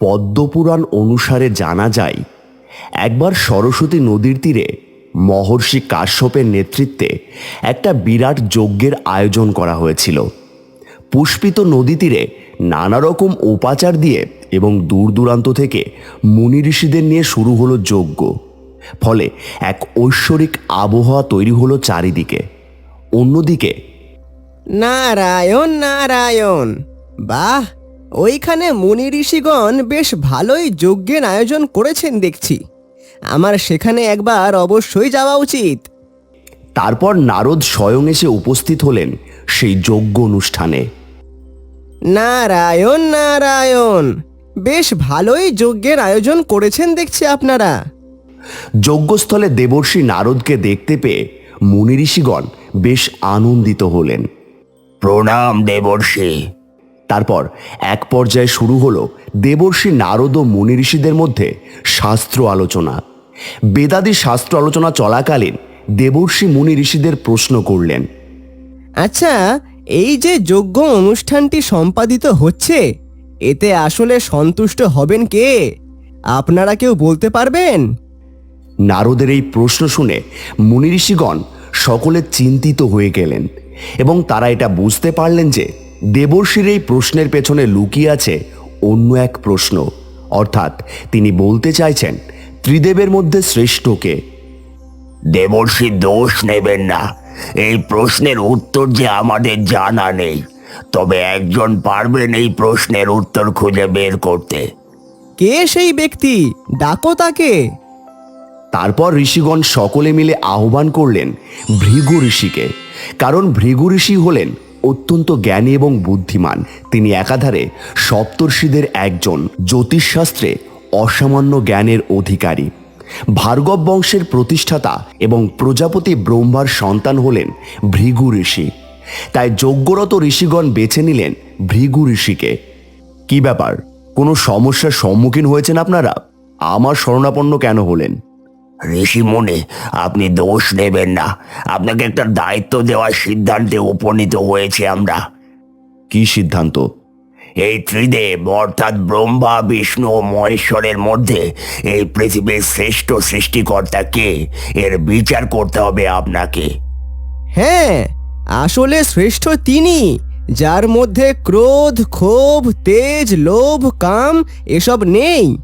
পদ্মপুরাণ অনুসারে জানা যায়, একবার সরস্বতী নদীর তীরে মহর্ষি কাশ্যপের নেতৃত্বে একটা বিরাট যজ্ঞের আয়োজন করা হয়েছিল। পুষ্পিত নদী তীরে নানা রকম উপাচার দিয়ে এবং দূর দূরান্ত থেকে মুনি ঋষিদের নিয়ে শুরু হলো যজ্ঞ। ফলে এক ঐশ্বরিক আবহাওয়া তৈরি হলো চারিদিকে। অন্যদিকে নারায়ণ নারায়ণ, বাহ! ওইখানে মুনি ঋষিগণ বেশ ভালোই যজ্ঞের আয়োজন করেছেন দেখছি। আমার সেখানে একবার অবশ্যই যাওয়া উচিত। তারপর নারদ স্বয়ং এসে উপস্থিত হলেন সেই যজ্ঞ অনুষ্ঠানে। নারায়ণ নারায়ণ বেশ ভালোই যজ্ঞের আয়োজন করেছেন দেখছি আপনারা। যজ্ঞস্থলে দেবর্ষি নারদকে দেখতে পেয়ে মুনি ঋষিগণ বেশ আনন্দিত হলেন। প্রণাম দেবর্ষি। তারপর এক পর্যায়ে শুরু হলো দেবর্ষি নারদ ও মুনি ঋষিদের মধ্যে শাস্ত্র আলোচনা। বেদাদি শাস্ত্র আলোচনা চলাকালীন দেবর্ষি মুনি ঋষিদের প্রশ্ন করলেন আচ্ছা এই যে যজ্ঞ অনুষ্ঠানটি সম্পাদিত হচ্ছে এতে আসলে সন্তুষ্ট হবেন কে? আপনারা কেউ বলতে পারবেন? নারদের এই প্রশ্ন শুনে মুনি ঋষিগণ সকলে চিন্তিত হয়ে গেলেন এবং তারা এটা বুঝতে পারলেন যে দেবর্ষির এই প্রশ্নের পেছনে লুকিয়ে আছে অন্য এক প্রশ্ন। অর্থাৎ তিনি বলতে চাইছেন ত্রিদেবের মধ্যে শ্রেষ্ঠকে দেবর্ষী দোষ নেবেন না। এই প্রশ্নের উত্তর যে আমাদের জানা নেই। তবে একজন পারবেন এই প্রশ্নের উত্তর খুঁজে বের করতে। কে সেই ব্যক্তি? ডাকো তাকে। তারপর ঋষিগণ সকলে মিলে আহ্বান করলেন ভৃগু ঋষিকে। কারণ ভৃগু ঋষি হলেন অত্যন্ত জ্ঞানী এবং বুদ্ধিমান। তিনি একাধারে সপ্তর্ষিদের একজন জ্যোতিষশাস্ত্রে অসামান্য জ্ঞানের অধিকারী। ভার্গব বংশের প্রতিষ্ঠাতা এবং প্রজাপতি ব্রহ্মার সন্তান হলেন ভৃগু ঋষি। তাই যজ্ঞরত ঋষিগণ বেছে নিলেন ভৃগু ঋষিকে। কি ব্যাপার? কোনো সমস্যার সম্মুখীন হয়েছেন আপনারা? আমার শরণাপন্ন কেন হলেন? ঋষি মনে আপনি দোষ নেবেন না। আপনাকে একটা দায়িত্ব দেওয়ার সিদ্ধান্তে উপনীত হয়েছে আমরা। কি সিদ্ধান্ত? এই ত্রিদেব অর্থাৎ ব্রহ্মা বিষ্ণু ও মহেশ্বরের মধ্যে এই পৃথিবীর শ্রেষ্ঠ সৃষ্টিকর্তা কে? এর বিচার করতে হবে আপনাকে। হ্যাঁ আসলে শ্রেষ্ঠ তিনি যার মধ্যে ক্রোধ ক্ষোভ তেজ লোভ কাম এসব নেই।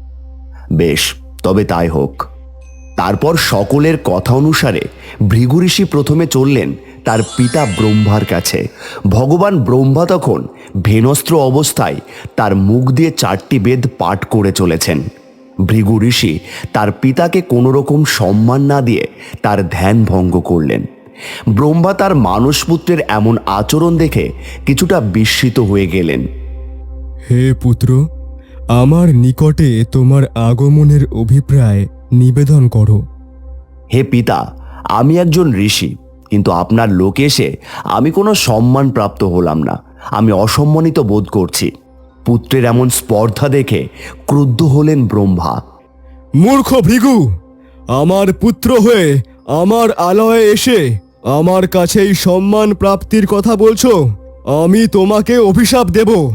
বেশ তবে তাই হোক। তারপর সকলের কথা অনুসারে ভৃগু ঋষি প্রথমে চললেন তার পিতা ব্রহ্মার কাছে। ভগবান ব্রহ্মা তখন ভেনস্ত্র অবস্থায় তার মুখ দিয়ে চারটি বেদ পাঠ করে চলেছেন। ভৃগু ঋষি তার পিতাকে কোনো রকম সম্মান না দিয়ে তার ধ্যান ভঙ্গ করলেন। ব্রহ্মা তার মানসপুত্রের এমন আচরণ দেখে কিছুটা বিস্মিত হয়ে গেলেন। হে পুত্র, আমার নিকটে তোমার আগমনের অভিপ্রায় নিবেদন করো। হে পিতা আমি একজন ঋষি কিন্তু আপনার লোকে এসে আমি কোনো সম্মান প্রাপ্ত হলাম না। আমি অসম্মানিত বোধ করছি। পুত্রের এমন স্পর্ধা দেখে ক্রুদ্ধ হলেন ব্রহ্মা। মূর্খ ভৃগু আমার পুত্র হয়ে আমার আলয়ে এসে আমার কাছেই সম্মান প্রাপ্তির কথা বলছো আমি তোমাকে অভিশাপ দেব।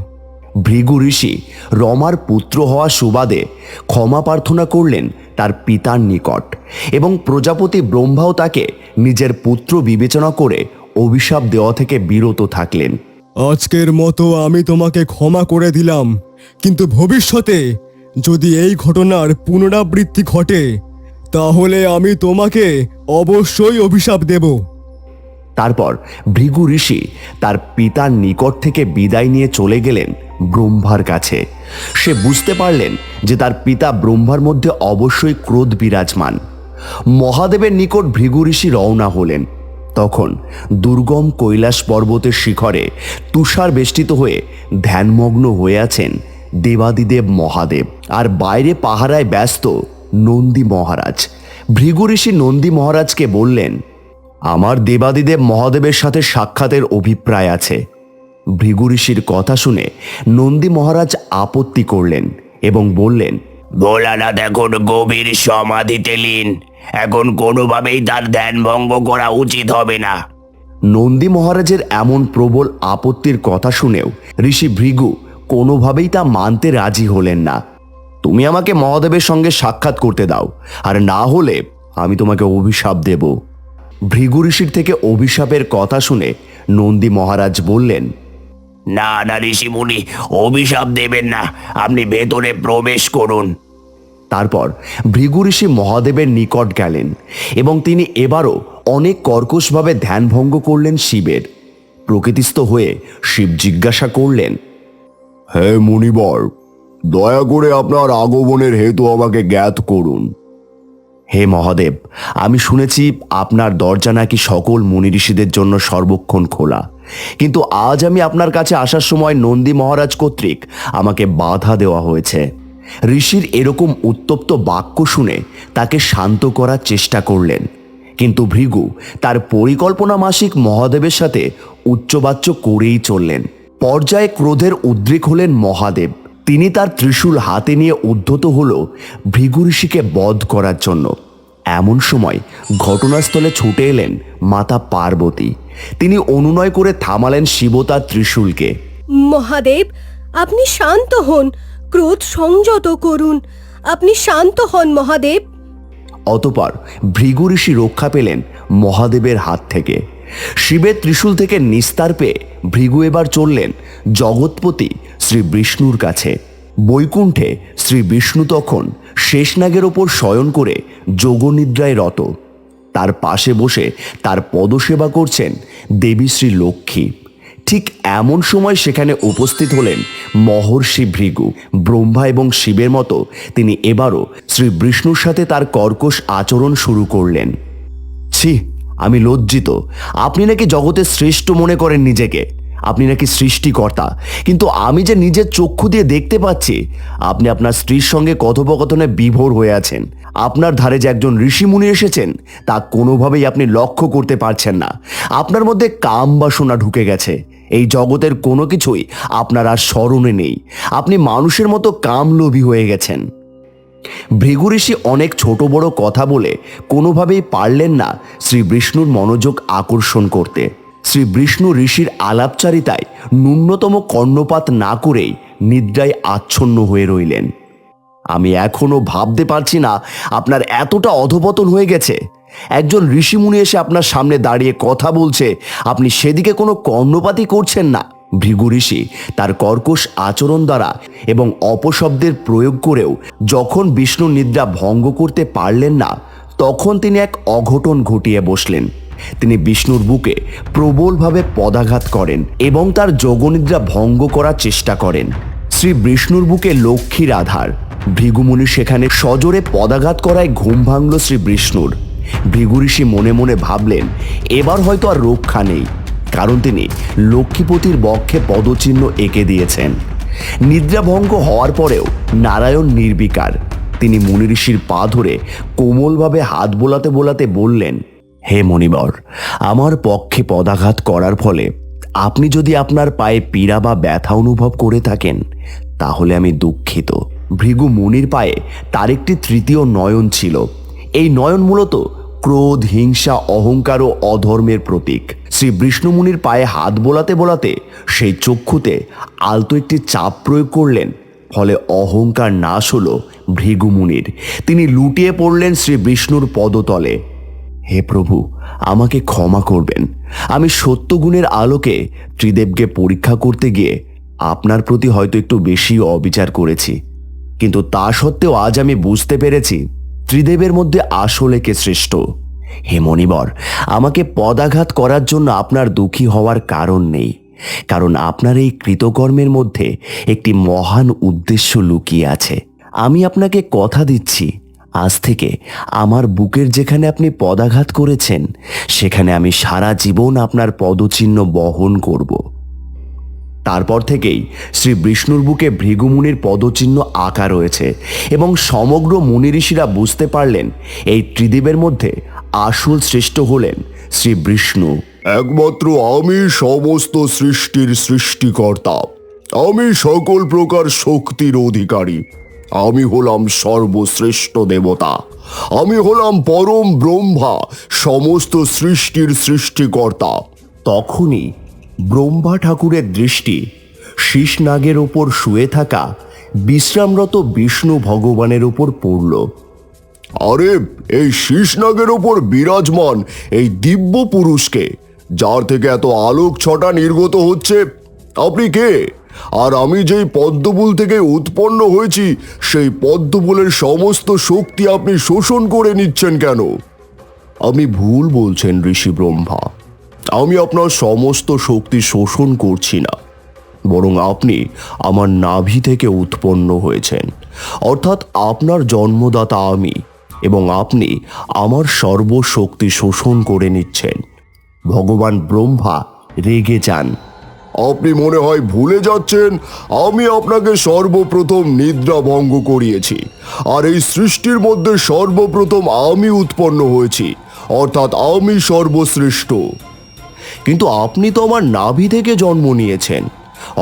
ভৃগু ঋষি রমার পুত্র হওয়া সুবাদে ক্ষমা প্রার্থনা করলেন তার পিতার নিকট। এবং প্রজাপতি ব্রহ্মাও তাকে নিজের পুত্র বিবেচনা করে অভিশাপ দেওয়া থেকে বিরত থাকলেন। আজকের মতো আমি তোমাকে ক্ষমা করে দিলাম। কিন্তু ভবিষ্যতে যদি এই ঘটনার পুনরাবৃত্তি ঘটে তাহলে আমি তোমাকে অবশ্যই অভিশাপ দেব। তারপর ভৃগু ঋষি তার পিতার নিকট থেকে বিদায় নিয়ে চলে গেলেন। ব্রহ্মার কাছে। সে বুঝতে পারলেন যে তার পিতা ব্রহ্মার মধ্যে অবশ্যই ক্রোধ বিরাজমান। মহাদেবের নিকট ভৃগু ঋষি রওনা হলেন। তখন দুর্গম কৈলাস পর্বতের শিখরে তুষার বেষ্টিত হয়ে ধ্যানমগ্ন হয়ে আছেন দেবাদিদেব মহাদেব। আর বাইরে পাহারায় ব্যস্ত নন্দী মহারাজ। ভৃগু ঋষি নন্দী মহারাজকে বললেন, আমার দেবাদিদেব মহাদেবের সাথে সাক্ষাতের অভিপ্রায় আছে। ভৃগু ঋষির কথা শুনে নন্দী মহারাজ আপত্তি করলেন এবং বললেন ভোলানাথ এখন গভীর সমাধিতে লীন এখন কোনোভাবেই তার ধ্যান ভঙ্গ করা উচিত হবে না। নন্দী মহারাজের এমন প্রবল আপত্তির কথা শুনেও ঋষি ভৃগু কোনোভাবেই তা মানতে রাজি হলেন না। তুমি আমাকে মহাদেবের সঙ্গে সাক্ষাৎ করতে দাও আর না হলে আমি তোমাকে অভিশাপ দেব। ভৃগু ঋষির থেকে অভিশাপের কথা শুনে নন্দী মহারাজ বললেন না না ঋষিমুনি অভিশাপ দেবেন না। আপনি ভেতরে প্রবেশ করুন। তারপর ভৃগু ঋষি মহাদেবের নিকট গেলেন এবং তিনি এবারও অনেক কর্কশভাবে ধ্যানভঙ্গ করলেন শিবের। প্রকৃতিস্থ হয়ে শিব জিজ্ঞাসা করলেন হে মুনিবর দয়া করে আপনার আগমনের হেতু আমাকে জ্ঞাত করুন। হে মহাদেব আমি শুনেছি আপনার দরজা নাকি সকল মুনি ঋষিদের জন্য সর্বক্ষণ খোলা। কিন্তু আজ আমি আপনার কাছে আসার সময় নন্দী মহারাজ কর্তৃক আমাকে বাধা দেওয়া হয়েছে। ঋষির এরকম উত্তপ্ত বাক্য শুনে তাকে শান্ত করার চেষ্টা করলেন। কিন্তু ভৃগু তার পরিকল্পনা মাসিক মহাদেবের সাথে উচ্চবাচ্য করেই চললেন। পর্যায়ে ক্রোধের উদ্রেক হলেন মহাদেব। তিনি তার ত্রিশূল হাতে নিয়ে উদ্ধত হল ভৃগু ঋষিকে বধ করার জন্য। এমন সময় ঘটনাস্থলে ছুটে এলেন মাতা পার্বতী। তিনি অনুনয় করে থামালেন শিব তার ত্রিশূলকে। মহাদেব আপনি শান্ত হন ক্রোধ সংযত করুন। আপনি শান্ত হন মহাদেব। অতপর ভৃগু ঋষি রক্ষা পেলেন মহাদেবের হাত থেকে। শিবের ত্রিশূল থেকে নিস্তার পেয়ে ভৃগু এবার চললেন জগৎপতি শ্রী বিষ্ণুর কাছে। বৈকুণ্ঠে শ্রী বিষ্ণু তখন শেষনাগের ওপর শয়ন করে যোগনিদ্রায় রত। তার পাশে বসে তার পদসেবা করছেন দেবী শ্রী লক্ষ্মী। ঠিক এমন সময় সেখানে উপস্থিত হলেন মহর্ষি ভৃগু। ব্রহ্মা এবং শিবের মতো তিনি এবারও শ্রী বিষ্ণুর সাথে তার কর্কশ আচরণ শুরু করলেন। ছি, আমি লজ্জিত। আপনি নাকি জগতের শ্রেষ্ঠ মনে করেন নিজেকে। আপনি নাকি সৃষ্টিকর্তা। কিন্তু আমি যে নিজের চক্ষু দিয়ে দেখতে পাচ্ছি, আপনি আপনার স্ত্রীর সঙ্গে কথোপকথনে বিভোর হয়ে আছেন। আপনার ধারে যে একজন ঋষিমুনি এসেছেন, তা কোনোভাবেই আপনি লক্ষ্য করতে পারছেন না। আপনার মধ্যে কাম বাসনা ঢুকে গেছে। এই জগতের কোনো কিছুই আপনার আর স্মরণে নেই। আপনি মানুষের মতো কামলোভী হয়ে গেছেন। ভৃগু ঋষি অনেক ছোট বড় কথা বলে কোনোভাবেই পারলেন না শ্রী বিষ্ণুর মনোযোগ আকর্ষণ করতে। শ্রী বিষ্ণু ঋষির আলাপচারিতায় ন্যূনতম কর্ণপাত না করেই নিদ্রায় আচ্ছন্ন হয়ে রইলেন। আমি এখনও ভাবতে পারছি না আপনার এতটা অধপতন হয়ে গেছে। একজন ঋষিমুনি এসে আপনার সামনে দাঁড়িয়ে কথা বলছে, আপনি সেদিকে কোনো কর্ণপাতই করছেন না। ভৃগু ঋষি তার কর্কশ আচরণ দ্বারা এবং অপশব্দের প্রয়োগ করেও যখন বিষ্ণু নিদ্রা ভঙ্গ করতে পারলেন না, তখন তিনি এক অঘটন ঘটিয়ে বসলেন। তিনি বিষ্ণুর বুকে প্রবলভাবে পদাঘাত করেন এবং তার যোগনিদ্রা ভঙ্গ করার চেষ্টা করেন। শ্রী বিষ্ণুর বুকে লক্ষ্মীর আধার ভৃগুমুনি সেখানে সজোরে পদাঘাত করায় ঘুম ভাঙল শ্রী বিষ্ণুর। ভৃগু ঋষি মনে মনে ভাবলেন, এবার হয়তো আর রক্ষা নেই, কারণ তিনি লক্ষ্মীপতির বক্ষে পদচিহ্ন এঁকে দিয়েছেন। নিদ্রাভঙ্গ হওয়ার পরেও নারায়ণ নির্বিকার। তিনি মুনি ঋষির পা ধরে কোমলভাবে হাত বোলাতে বোলাতে বললেন হে মণিবর, আমার পক্ষে পদাঘাত করার ফলে আপনি যদি আপনার পায়ে পীড়া বা ব্যথা অনুভব করে থাকেন, তাহলে আমি দুঃখিত। ভৃগু মুনির পায়ে তার একটি তৃতীয় নয়ন ছিল। এই নয়ন মূলত ক্রোধ, হিংসা, অহংকার ও অধর্মের প্রতীক। শ্রী বিষ্ণুমুনির পায়ে হাত বোলাতে বোলাতে সেই চক্ষুতে আলতো একটি চাপ প্রয়োগ করলেন, ফলে অহংকার নাশ হলো ভৃগুমুনির তিনি লুটিয়ে পড়লেন শ্রী বিষ্ণুর পদতলে। হে প্রভু, আমাকে ক্ষমা করবেন। আমি সত্যগুণের আলোকে ত্রিদেবকে পরীক্ষা করতে গিয়ে আপনার প্রতি হয়তো একটু বেশি অবিচার করেছি। কিন্তু তা সত্ত্বেও আজ আমি বুঝতে পেরেছি ত্রিদেবের মধ্যে আসলে কে শ্রেষ্ঠ। হে মণিবর, আমাকে পদাঘাত করার জন্য আপনার দুঃখী হওয়ার কারণ নেই, কারণ আপনার এই কৃতকর্মের মধ্যে একটি মহান উদ্দেশ্য লুকিয়ে আছে। আমি আপনাকে কথা দিচ্ছি আজ থেকে আমার বুকের যেখানে আপনি পদাঘাত করেছেন, সেখানে আমি সারা জীবন আপনার পদচিহ্ন বহন করব। তারপর থেকেই শ্রী বিষ্ণুর বুকে ভৃগুমুনির পদচিহ্ন আঁকা রয়েছে এবং সমগ্র মুনি ঋষিরা বুঝতে পারলেন এই ত্রিদেবের মধ্যে আসল শ্রেষ্ঠ হলেন শ্রী বিষ্ণু। একমাত্র আমি সমস্ত সৃষ্টির সৃষ্টিকর্তা। আমি সকল প্রকার শক্তির অধিকারী। আমি হলাম সর্বশ্রেষ্ঠ দেবতা। আমি হলাম পরম ব্রহ্মা, সমস্ত সৃষ্টির সৃষ্টিকর্তা। তখনই ব্রহ্মা ঠাকুরের দৃষ্টি শীষ নাগের ওপর শুয়ে থাকা বিশ্রামরত বিষ্ণু ভগবানের উপর পড়ল। আরে, এই শীষনাগের ওপর বিরাজমান এই দিব্য পুরুষকে যার থেকে এত আলোক ছটা নির্গত হচ্ছে, আপনি কে? আর আমি যেই পদ্মফুল থেকে উৎপন্ন হয়েছি, সেই পদ্মফুলের সমস্ত শক্তি আপনি শোষণ করে নিচ্ছেন কেন? আমি ভুল বলছেন, ঋষি ব্রহ্মা। আমি আপনার সমস্ত শক্তি শোষণ করছি না, বরং আপনি আমার নাভি থেকে উৎপন্ন হয়েছেন। অর্থাৎ আপনার জন্মদাতা আমি, এবং আপনি আমার সর্বশক্তি শোষণ করে নিচ্ছেন। ভগবান ব্রহ্মা রেগে যান। আপনি মনে হয় ভুলে যাচ্ছেন, আমি আপনাকে সর্বপ্রথম নিদ্রা ভঙ্গ করিয়েছি। আর এই সৃষ্টির মধ্যে সর্বপ্রথম আমি উৎপন্ন হয়েছি, অর্থাৎ আমি সর্বশ্রেষ্ঠ। কিন্তু আপনি তো আমার নাভি থেকে জন্ম নিয়েছেন,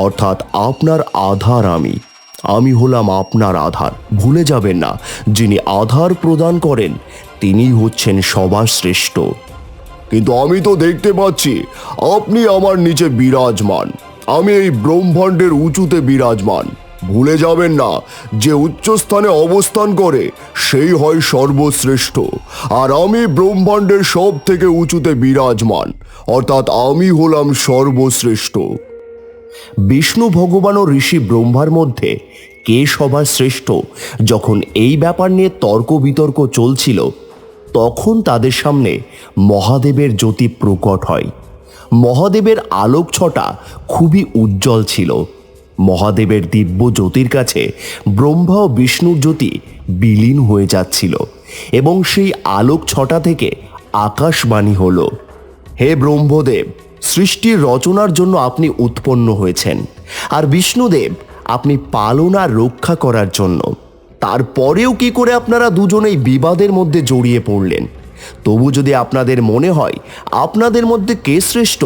অর্থাৎ আপনার আধার আমি। আমি হলাম আপনার আধার, ভুলে যাবেন না, যিনি আধার প্রদান করেন তিনি হচ্ছেন সবার শ্রেষ্ঠ। কিন্তু আমি তো দেখতে পাচ্ছি আপনি আমার নিচে বিরাজমান। আমি এই ব্রহ্মাণ্ডের উঁচুতে বিরাজমান। ভুলে যাবেন না যে উচ্চস্থানে অবস্থান করে সেই হয় সর্বশ্রেষ্ঠ। আর আমি ব্রহ্মাণ্ডের সব থেকে উঁচুতে বিরাজমান। অর্থাৎ আমি হলাম সর্বশ্রেষ্ঠ। বিষ্ণু ভগবান ও ঋষি ব্রহ্মার মধ্যে কে সবার শ্রেষ্ঠ? যখন এই ব্যাপার নিয়ে তর্ক বিতর্ক চলছিল তখন তাদের সামনে মহাদেবের জ্যোতি প্রকট হয়। মহাদেবের আলোক ছটা খুবই উজ্জ্বল ছিল। মহাদেবের দিব্য জ্যোতির কাছে ব্রহ্মা ও বিষ্ণুর জ্যোতি বিলীন হয়ে যাচ্ছিল এবং সেই আলোক ছটা থেকে আকাশবাণী হল। হে ব্রহ্মদেব, সৃষ্টির রচনার জন্য আপনি উৎপন্ন হয়েছেন। আর বিষ্ণুদেব, আপনি পালন আর রক্ষা করার জন্য। তারপরেও কি করে আপনারা দুজনেই বিবাদের মধ্যে জড়িয়ে পড়লেন? তবু যদি আপনাদের মনে হয় আপনাদের মধ্যে কে শ্রেষ্ঠ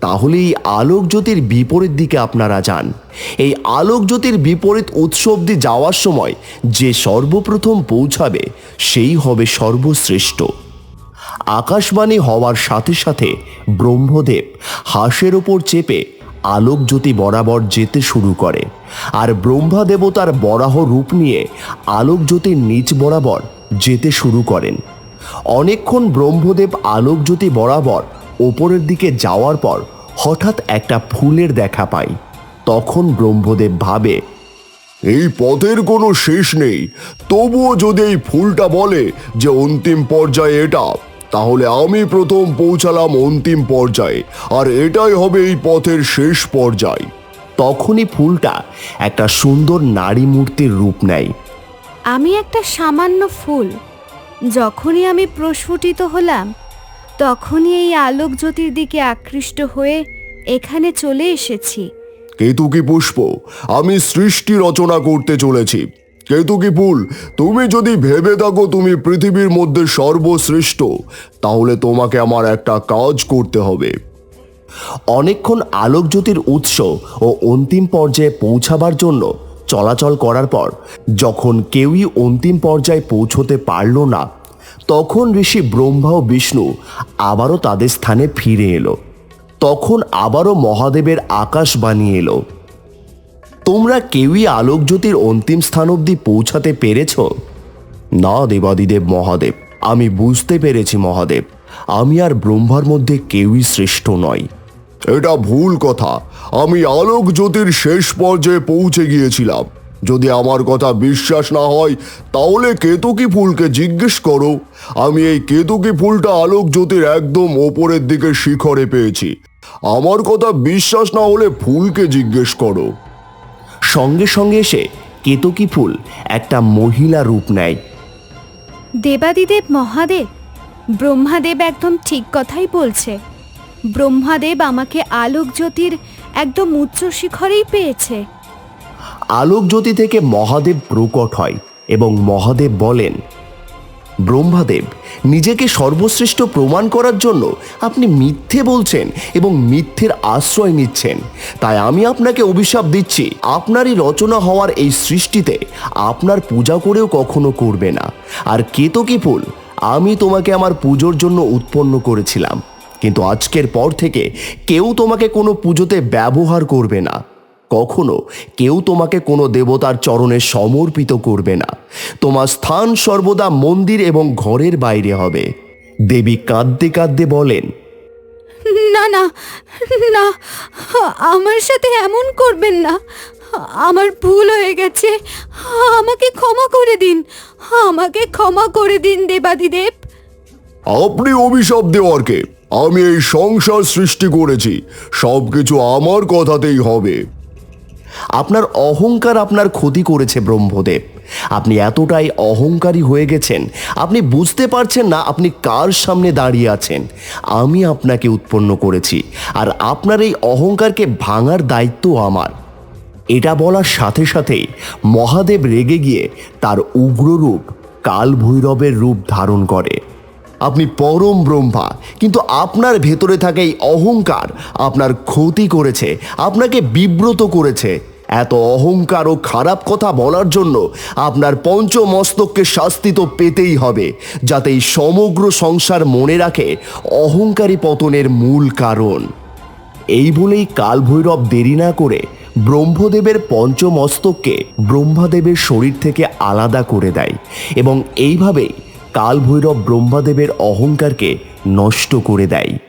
তাহলে এই আলোক জ্যোতির বিপরীত দিকে আপনারা যান। এই আলোক জ্যোতির বিপরীত উৎস অব্দি যাওয়ার সময় যে সর্বপ্রথম পৌঁছাবে, সেই হবে সর্বশ্রেষ্ঠ। আকাশবাণী হওয়ার সাথে সাথে ব্রহ্মদেব হাঁসের ওপর চেপে আলোক জ্যোতি বরাবর যেতে শুরু করে। আর ব্রহ্মা দেবতার বরাহ রূপ নিয়ে আলোক জ্যোতির নিচ বরাবর যেতে শুরু করেন। অনেকক্ষণ ব্রহ্মদেব আলোক জ্যোতি বরাবর ওপরের দিকে যাওয়ার পর হঠাৎ একটা ফুলের দেখা পায় তখন ব্রহ্মদেব ভাবে, এই পথের কোনো শেষ নেই। তবুও যদি এই ফুলটা বলে যে অন্তিম পর্যায়ে এটা তাহলে আমি প্রথম পৌঁছালাম অন্তিম পর্যায়ে আর এটাই হবে এই পথের শেষ পর্যায়। তখনই ফুলটা একটা সুন্দর নারী মূর্তির রূপ নেয়। আমি একটা সামান্য ফুল। যখনই আমি প্রস্ফুটিত হলাম তখনই এই আলোক জ্যোতির দিকে আকৃষ্ট হয়ে এখানে চলে এসেছি। কেতুকি পুষ্প? আমি সৃষ্টি রচনা করতে চলেছি। কেতুকি ফুল, তুমি যদি ভেবে থাকো তুমি পৃথিবীর মধ্যে সর্বশ্রেষ্ঠ, তাহলে তোমাকে আমার একটা কাজ করতে হবে। অনেকক্ষণ আলোকজ্যোতির উৎস ও অন্তিম পর্যায়ে পৌঁছাবার জন্য চলাচল করার পর, যখন কেউই অন্তিম পর্যায়ে পৌঁছতে পারল না, তখন ঋষি ব্রহ্মা ও বিষ্ণু আবারও তাদের স্থানে ফিরে এলো। তখন আবারও মহাদেবের আকাশ বানিয়ে এলো। তোমরা কেউই আলোকজ্যোতির অন্তিম স্থান অবধি পৌঁছাতে পেরেছ? না, দেবাদিদেব মহাদেব, আমি বুঝতে পেরেছি মহাদেব, আমি আর ব্রহ্মার মধ্যে কেউই শ্রেষ্ঠ নয় এটা ভুল কথা, আমি আলোক জ্যোতির শেষ পর্যায়ে পৌঁছে গিয়েছিলাম। যদি আমার কথা বিশ্বাস না হয়, তাহলে কেতুকি ফুলকে জিজ্ঞেস করো। আমি এই কেতুকি ফুলটা আলোক জ্যোতির একদম ওপরের দিকে শিখরে পেয়েছি। আমার কথা বিশ্বাস না হলে ফুলকে জিজ্ঞেস করো। সঙ্গে সঙ্গে এসে কেতকী ফুল একটা মহিলা রূপ নেয়। দেবাদিদেব মহাদেব ব্রহ্মাদেব একদম ঠিক কথাই বলছে। ব্রহ্মাদেব আমাকে আলোক জ্যোতির একদম উচ্চ শিখরেই পেয়েছে। আলোক জ্যোতি থেকে মহাদেব প্রকট হয় এবং মহাদেব বলেন ব্রহ্মাদেব নিজেকে সর্বশ্রেষ্ঠ প্রমাণ করার জন্য আপনি মিথ্যে বলছেন এবং মিথ্যের আশ্রয় নিচ্ছেন। তাই আমি আপনাকে অভিশাপ দিচ্ছি। আপনারই রচনা হওয়ার এই সৃষ্টিতে আপনার পূজা করেও কখনো করবে না। আর কেতকী ফুল? আমি তোমাকে আমার পুজোর জন্য উৎপন্ন করেছিলাম। কিন্তু আজকের পর থেকে কেউ তোমাকে কোনো পুজোতে ব্যবহার করবে না। কখনো কেউ তোমাকে কোনো দেবতার চরণে সমর্পিত করবে না। তোমার স্থান সর্বদা মন্দির এবং ঘরের বাইরে হবে। দেবী কাঁদতে কাঁদতে বলেন না না না আমার সাথে এমন করবেন না। আমার ভুল হয়ে গেছে। আমাকে ক্ষমা করে দিন। আমাকে ক্ষমা করে দিন দেবাদিদেব। আপনি অভিশাপ দেওয়ার কে আমি এই সংসার সৃষ্টি করেছি। সবকিছু আমার কথাতেই হবে। আপনার অহংকার আপনার ক্ষতি করেছে ব্রহ্মদেব। আপনি এতটাই অহংকারী হয়ে গেছেন, আপনি বুঝতে পারছেন না আপনি কার সামনে দাঁড়িয়ে আছেন। আমি আপনাকে উৎপন্ন করেছি, আর আপনার এই অহংকারকে ভাঙার দায়িত্ব আমার। এটা বলার সাথে সাথেই মহাদেব রেগে গিয়ে তার উগ্র রূপ কাল ভৈরবের রূপ ধারণ করে। আপনি পরম ব্রহ্মা, কিন্তু আপনার ভেতরে থাকা এই অহংকার। আপনার ক্ষতি করেছে, আপনাকে বিব্রত করেছে। এত অহংকার ও খারাপ কথা বলার জন্য আপনার পঞ্চমস্তককে শাস্তি তো পেতেই হবে, যাতে এই সমগ্র সংসার মনে রাখে অহংকারী পতনের মূল কারণ। এই বলেই কালভৈরব দেরি না করে ব্রহ্মদেবের পঞ্চমস্তককে ব্রহ্মাদেবের শরীর থেকে আলাদা করে দেয় এবং এইভাবেই কালভৈরব ব্রহ্মাদেবের অহংকারকে নষ্ট করে দেয়।